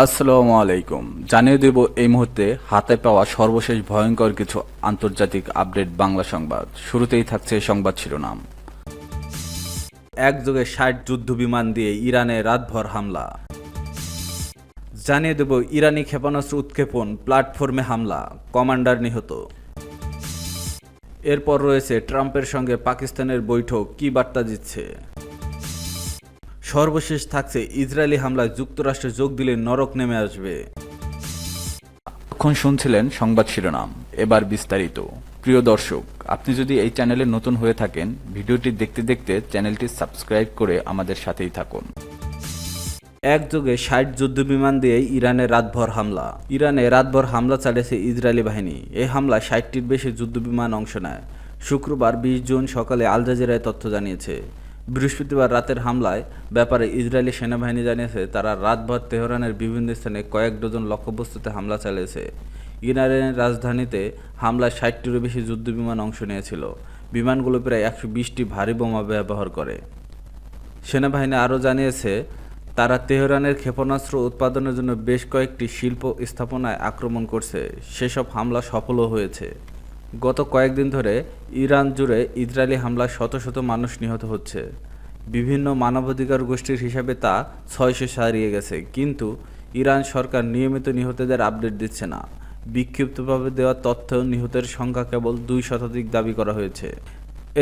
আসসালামু আলাইকুম। জানিয়ে দেব এই মুহূর্তে হাতে পাওয়া সর্বশেষ ভয়ঙ্কর কিছু আন্তর্জাতিক আপডেট বাংলা সংবাদ। শুরুতেই থাকছে সংবাদ শিরোনাম। একযোগে ষাট যুদ্ধ বিমান দিয়ে ইরানে রাতভর হামলা। জানিয়ে দেব ইরানি ক্ষেপণাস্ত্র উৎক্ষেপণ প্ল্যাটফর্মে হামলা, কমান্ডার নিহত। এরপর রয়েছে ট্রাম্পের সঙ্গে পাকিস্তানের বৈঠক, কি বার্তা দিচ্ছে? সর্বশেষ থাকছে ইসরায়েলি হামলায় যুক্তরাষ্ট্রে যোগ দিলে নরক নেমে আসবে। এখন শুনছিলেন সংবাদ শিরোনাম। এবার বিস্তারিত। প্রিয় দর্শক আপনি যদি এই চ্যানেলে নতুন হয়ে থাকেন ভিডিওটি দেখতে দেখতে চ্যানেলটি সাবস্ক্রাইব করে আমাদের সাথেই থাকুন। একযোগে ষাট যুদ্ধ বিমান দিয়ে ইরানে রাতভর হামলা। ইরানে রাতভর হামলা চালিয়েছে ইসরায়েলি বাহিনী। এই হামলায় ষাটটির বেশি যুদ্ধ বিমান অংশ নেয়। শুক্রবার বিশ জুন সকালে আল জাজিরায় তথ্য জানিয়েছে। বৃহস্পতিবার রাতের হামলায় ব্যাপারে ইসরায়েলি সেনাবাহিনী জানিয়েছে, তারা রাতভর তেহরানের বিভিন্ন স্থানে কয়েক ডজন লক্ষ্যবস্তুতে হামলা চালিয়েছে। ইরানের রাজধানীতে হামলায় ষাটটিরও বেশি যুদ্ধ বিমান অংশ নিয়েছিল। বিমানগুলো প্রায় একশো বিশটি ভারী বোমা ব্যবহার করে। সেনাবাহিনী আরও জানিয়েছে, তারা তেহরানের ক্ষেপণাস্ত্র উৎপাদনের জন্য বেশ কয়েকটি শিল্প স্থাপনায় আক্রমণ করছে। সেসব হামলা সফলও হয়েছে। গত কয়েকদিন ধরে ইরান জুড়ে ইসরায়েলি হামলায় শত শত মানুষ নিহত হচ্ছে। বিভিন্ন মানবাধিকার গোষ্ঠীর হিসাবে তা ছয়শো ছাড়িয়ে গেছে, কিন্তু ইরান সরকার নিয়মিত নিহতদের আপডেট দিচ্ছে না। বিক্ষিপ্তভাবে দেওয়া তথ্য নিহতের সংখ্যা কেবল দুই শতাধিক দাবি করা হয়েছে।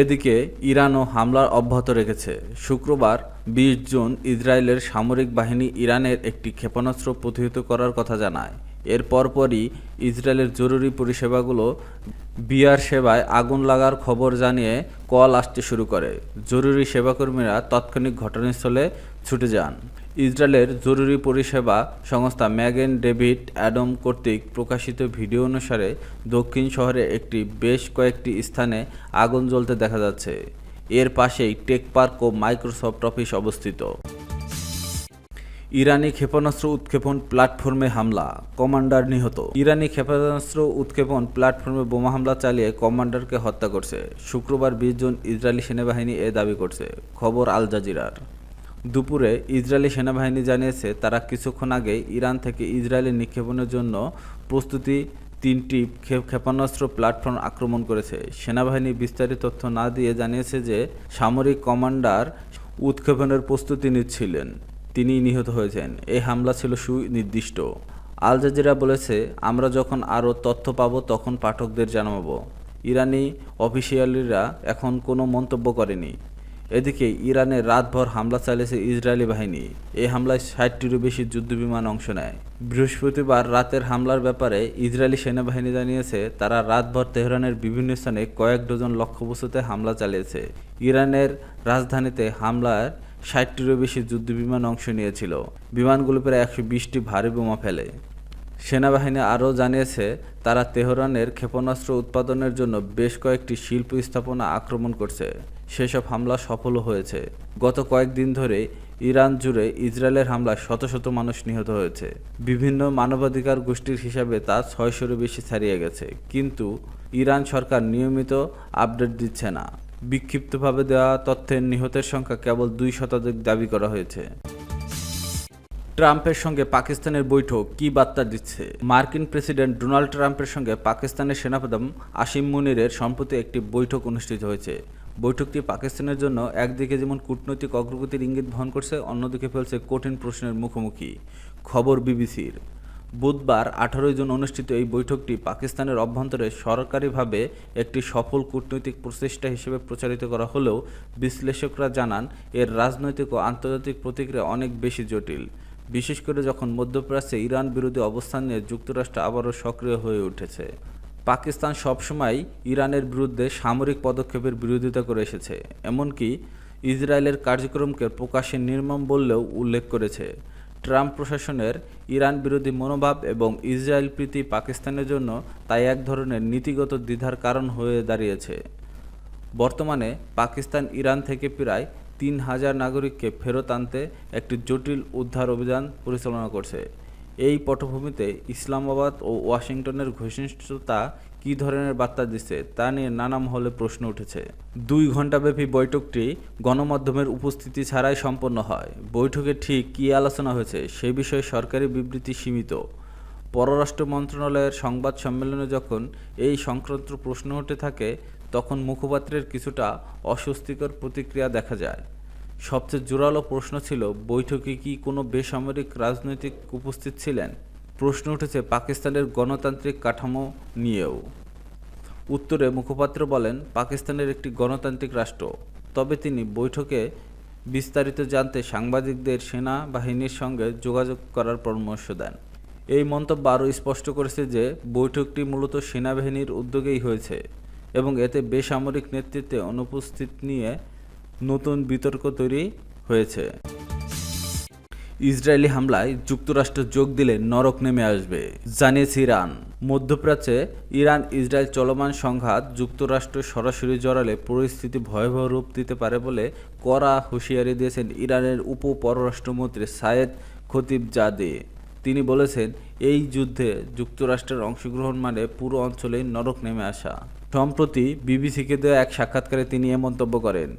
এদিকে ইরানও হামলার অব্যাহত রেখেছে। শুক্রবার বিশ জুন ইসরায়েলের সামরিক বাহিনী ইরানের একটি ক্ষেপণাস্ত্র প্রতিহত করার কথা জানায়। এর পরপরই ইসরায়েলের জরুরি পরিষেবাগুলো বিয়ার সেবায় আগুন লাগার খবর জানিয়ে কল আসতে শুরু করে। জরুরি সেবাকর্মীরা তাৎক্ষণিক ঘটনাস্থলে ছুটে যান। ইসরায়েলের জরুরি পরিষেবা সংস্থা ম্যাগেন ডেভিড অ্যাডম কর্তৃক প্রকাশিত ভিডিও অনুসারে দক্ষিণ শহরে একটি বেশ কয়েকটি স্থানে আগুন জ্বলতে দেখা যাচ্ছে। এর পাশেই টেক পার্ক ও মাইক্রোসফট অফিস অবস্থিত। ইরানি ক্ষেপণাস্ত্র উৎক্ষেপণ প্ল্যাটফর্মে হামলা, কমান্ডার নিহত। ইরানি ক্ষেপণাস্ত্র উৎক্ষেপণ প্ল্যাটফর্মে বোমা হামলা চালিয়ে কমান্ডারকে হত্যা করছে। শুক্রবার বিশ জন ইসরায়েলি সেনাবাহিনী এ দাবি করছে, খবর আল জাজিরার। দুপুরে ইসরায়েলি সেনাবাহিনী জানিয়েছে, তারা কিছুক্ষণ আগে ইরান থেকে ইসরায়েলে নিক্ষেপণের জন্য প্রস্তুতি তিনটি ক্ষে- ক্ষেপণাস্ত্র প্ল্যাটফর্ম আক্রমণ করেছে। সেনাবাহিনী বিস্তারিত তথ্য না দিয়ে জানিয়েছে যে, সামরিক কমান্ডার উৎক্ষেপণের প্রস্তুতি নিচ্ছিলেন। তিনি নিহত হয়েছেন। এই হামলা ছিল সুনির্দিষ্ট। আল জাজিরা বলেছে, আমরা যখন আরও তথ্য পাব, তখন পাঠকদের জানাব। ইরানি অফিসিয়ালিরা এখন কোনো মন্তব্য করেনি। এদিকে ইরানে রাতভর হামলা চালিয়েছে ইসরায়েলি বাহিনী। এই হামলায় ষাটটিরও বেশি যুদ্ধবিমান অংশ নেয়। বৃহস্পতিবার রাতের হামলার ব্যাপারে ইসরায়েলি সেনাবাহিনী জানিয়েছে, তারা রাতভর তেহরানের বিভিন্ন স্থানে কয়েক ডজন লক্ষ্যবস্তুতে হামলা চালিয়েছে। ইরানের রাজধানীতে হামলার ষাটটিরও বেশি যুদ্ধবিমান অংশ নিয়েছিল। বিমানগুলো প্রায় একশো বিশটি ভারী বোমা ফেলে। সেনাবাহিনী আরও জানিয়েছে, তারা তেহরানের ক্ষেপণাস্ত্র উৎপাদনের জন্য বেশ কয়েকটি শিল্প স্থাপনা আক্রমণ করছে। সেসব হামলা সফলও হয়েছে। গত কয়েকদিন ধরে ইরান জুড়ে ইসরায়েলের হামলায় শত শত মানুষ নিহত হয়েছে। বিভিন্ন মানবাধিকার গোষ্ঠীর হিসাবে তা ছয়শোরও বেশি ছাড়িয়ে গেছে। কিন্তু ইরান সরকার নিয়মিত আপডেট দিচ্ছে না। বিক্ষিপ্তভাবে দেওয়া তথ্যের নিহতের সংখ্যা কেবল দুই শতাধিক দাবি করা হয়েছে। ট্রাম্পের সঙ্গে পাকিস্তানের বৈঠক কি বার্তা দিচ্ছে? মার্কিন প্রেসিডেন্ট ডোনাল্ড ট্রাম্পের সঙ্গে পাকিস্তানের সেনাপ্রধান আসিম মুনিরের সম্প্রতি একটি বৈঠক অনুষ্ঠিত হয়েছে। বৈঠকটি পাকিস্তানের জন্য একদিকে যেমন কূটনৈতিক অগ্রগতির ইঙ্গিত বহন করছে, অন্যদিকে ফেলছে কঠিন প্রশ্নের মুখোমুখি। খবর বিবিসির। বুধবার আঠারোই জুন অনুষ্ঠিত এই বৈঠকটি পাকিস্তানের অভ্যন্তরে সরকারিভাবে একটি সফল কূটনৈতিক প্রচেষ্টা হিসেবে প্রচারিত করা হলেও বিশ্লেষকরা জানান, এর রাজনৈতিক ও আন্তর্জাতিক প্রতিক্রিয়া অনেক বেশি জটিল। বিশেষ করে যখন মধ্যপ্রাচ্যে ইরান বিরোধী অবস্থান নিয়ে যুক্তরাষ্ট্র আবারও সক্রিয় হয়ে উঠেছে। পাকিস্তান সবসময় ইরানের বিরুদ্ধে সামরিক পদক্ষেপের বিরোধিতা করে এসেছে, এমনকি ইসরায়েলের কার্যক্রমকে প্রকাশ্যে নির্মম বললেও উল্লেখ করেছে। ট্রাম্প প্রশাসনের ইরান বিরোধী মনোভাব এবং ইসরায়েল প্রীতি পাকিস্তানের জন্য তাই এক ধরনের নীতিগত দ্বিধার কারণ হয়ে দাঁড়িয়েছে। বর্তমানে পাকিস্তান ইরান থেকে প্রায় তিন হাজার নাগরিককে ফেরত আনতে একটি জটিল উদ্ধার অভিযান পরিচালনা করছে। এই পটভূমিতে ইসলামাবাদ ও ওয়াশিংটনের ঘনিষ্ঠতা কী ধরনের বার্তা দিচ্ছে তা নিয়ে নানা মহলে প্রশ্ন উঠেছে। দুই ঘণ্টাব্যাপী বৈঠকটি গণমাধ্যমের উপস্থিতি ছাড়াই সম্পন্ন হয়। বৈঠকে ঠিক কী আলোচনা হয়েছে সে বিষয়ে সরকারি বিবৃতি সীমিত। পররাষ্ট্র মন্ত্রণালয়ের সংবাদ সম্মেলনে যখন এই সংক্রান্ত প্রশ্ন উঠে থাকে, তখন মুখপাত্রের কিছুটা অস্বস্তিকর প্রতিক্রিয়া দেখা যায়। সবচেয়ে জোরালো প্রশ্ন ছিল, বৈঠকে কি কোনো বেসামরিক রাজনৈতিক উপস্থিত ছিলেন? প্রশ্ন উঠেছে পাকিস্তানের গণতান্ত্রিক কাঠামো নিয়েও। উত্তরে মুখপাত্র বলেন, পাকিস্তানের একটি গণতান্ত্রিক রাষ্ট্র। তবে তিনি বৈঠকে বিস্তারিত জানতে সাংবাদিকদের সেনাবাহিনীর সঙ্গে যোগাযোগ করার পরামর্শ দেন। এই মন্তব্য আরও স্পষ্ট করেছে যে, বৈঠকটি মূলত সেনাবাহিনীর উদ্যোগেই হয়েছে এবং এতে বেসামরিক নেতৃত্বে অনুপস্থিত নিয়ে নতুন বিতর্ক তৈরি হয়েছে। ইসরায়েলি হামলায় যুক্তরাষ্ট্র যোগ দিলে নরক নেমে আসবে, জানিয়েছে ইরান। মধ্যপ্রাচ্যে ইরান ইসরায়েল চলমান সংঘাত যুক্তরাষ্ট্র সরাসরি জড়ালে পরিস্থিতি ভয়াবহ রূপ দিতে পারে বলে কড়া হুঁশিয়ারি দিয়েছেন ইরানের উপ পররাষ্ট্রমন্ত্রী সায়েদ খতিব জাদে তিনি বলেছেন, এই যুদ্ধে যুক্তরাষ্ট্রের অংশগ্রহণ মানে পুরো অঞ্চলেই নরক নেমে আসা। সম্প্রতি বিবিসিকে দেওয়া এক সাক্ষাৎকারে তিনি এ মন্তব্য করেন।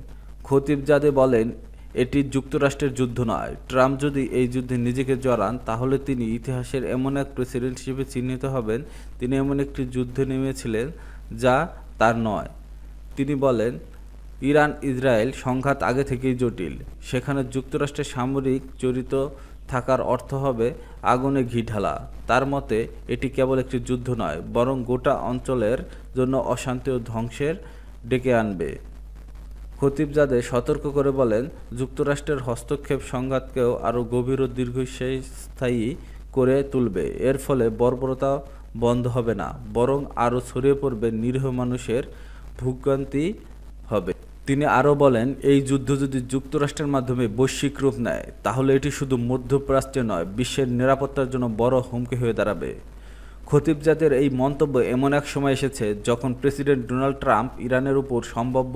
খতিব জাদে বলেন এটি যুক্তরাষ্ট্রের যুদ্ধ নয়। ট্রাম্প যদি এই যুদ্ধে নিজেকে জড়ান, তাহলে তিনি ইতিহাসের এমন এক প্রেসিডেন্ট হিসেবে চিহ্নিত হবেন। তিনি এমন একটি যুদ্ধে নেমেছিলেন যা তার নয়। তিনি বলেন, ইরান ইসরায়েল সংঘাত আগে থেকেই জটিল। সেখানে যুক্তরাষ্ট্রের সামরিক জড়িত থাকার অর্থ হবে আগুনে ঘি ঢালা। তার মতে, এটি কেবল একটি যুদ্ধ নয়, বরং গোটা অঞ্চলের জন্য অশান্তি ও ধ্বংসের ডেকে আনবে। খতিবজাদে সতর্ক করে বলেন, যুক্তরাষ্ট্রের হস্তক্ষেপ সংঘাতকেও আরও গভীর ও দীর্ঘস্থায়ী করে তুলবে। এর ফলে বর্বরতা বন্ধ হবে না, বরং আরও ছড়িয়ে পড়বে নিরীহ মানুষের ভোগান্তি হবে। তিনি আরও বলেন, এই যুদ্ধ যদি যুক্তরাষ্ট্রের মাধ্যমে বৈশ্বিক রূপ নেয়, তাহলে এটি শুধু মধ্যপ্রাচ্যে নয়, বিশ্বের নিরাপত্তার জন্য বড় হুমকি হয়ে দাঁড়াবে। খতিবজাদের এই মন্তব্য এমন এক সময় এসেছে যখন প্রেসিডেন্ট ডোনাল্ড ট্রাম্প ইরানের উপর সম্ভাব্য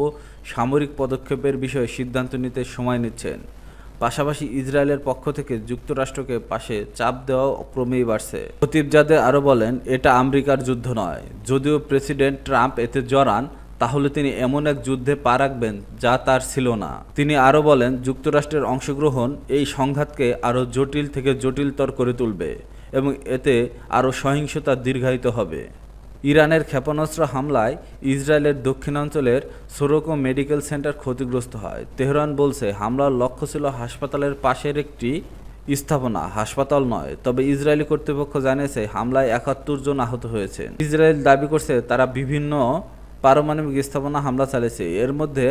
সামরিক পদক্ষেপের বিষয়ে সিদ্ধান্ত নিতে সময় নিচ্ছেন। পাশাপাশি ইসরায়েলের পক্ষ থেকে যুক্তরাষ্ট্রকে পাশে চাপ দেওয়া ক্রমেই বাড়ছে। খতিবজাদে আরও বলেন, এটা আমেরিকার যুদ্ধ নয়। যদিও প্রেসিডেন্ট ট্রাম্প এতে জড়ান, তাহলে তিনি এমন এক যুদ্ধে পা রাখবেন যা তার ছিল না। তিনি আরও বলেন, যুক্তরাষ্ট্রের অংশগ্রহণ এই সংঘাতকে আরও জটিল থেকে জটিলতর করে তুলবে। এবং এতে আরও সহিংসতা দীর্ঘায়িত হবে। ইরানের ক্ষেপণাস্ত্র হামলায় ইসরায়েলের দক্ষিণাঞ্চলের সোরোকো মেডিকেল সেন্টার ক্ষতিগ্রস্ত হয়। তেহরান বলছে, হামলার লক্ষ্য ছিল হাসপাতালের পাশের একটি স্থাপনা, হাসপাতাল নয়, তবে ইসরায়েলি কর্তৃপক্ষ জানিয়েছে, হামলায় একাত্তর জন আহত হয়েছে ইসরায়েল দাবি করছে, তারা বিভিন্ন পারমাণবিক স্থাপনা হামলা চালিয়েছে। এর মধ্যে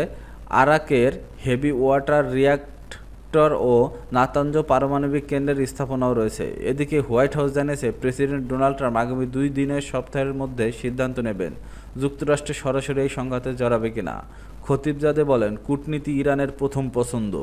আরাকের হেভি ওয়াটার রিয়াক্টর ও নাতাঞ্জ পারমাণবিক কেন্দ্রের স্থাপনাও রয়েছে। এদিকে হোয়াইট হাউস জানিয়েছে, প্রেসিডেন্ট ডোনাল্ড ট্রাম্প আগামী দুই দিনের সপ্তাহের মধ্যে সিদ্ধান্ত নেবেন যুক্তরাষ্ট্রে সরাসরি এই সংঘাতে জড়াবে কিনা। খতিবজাদে বলেন, কূটনীতি ইরানের প্রথম পছন্দ।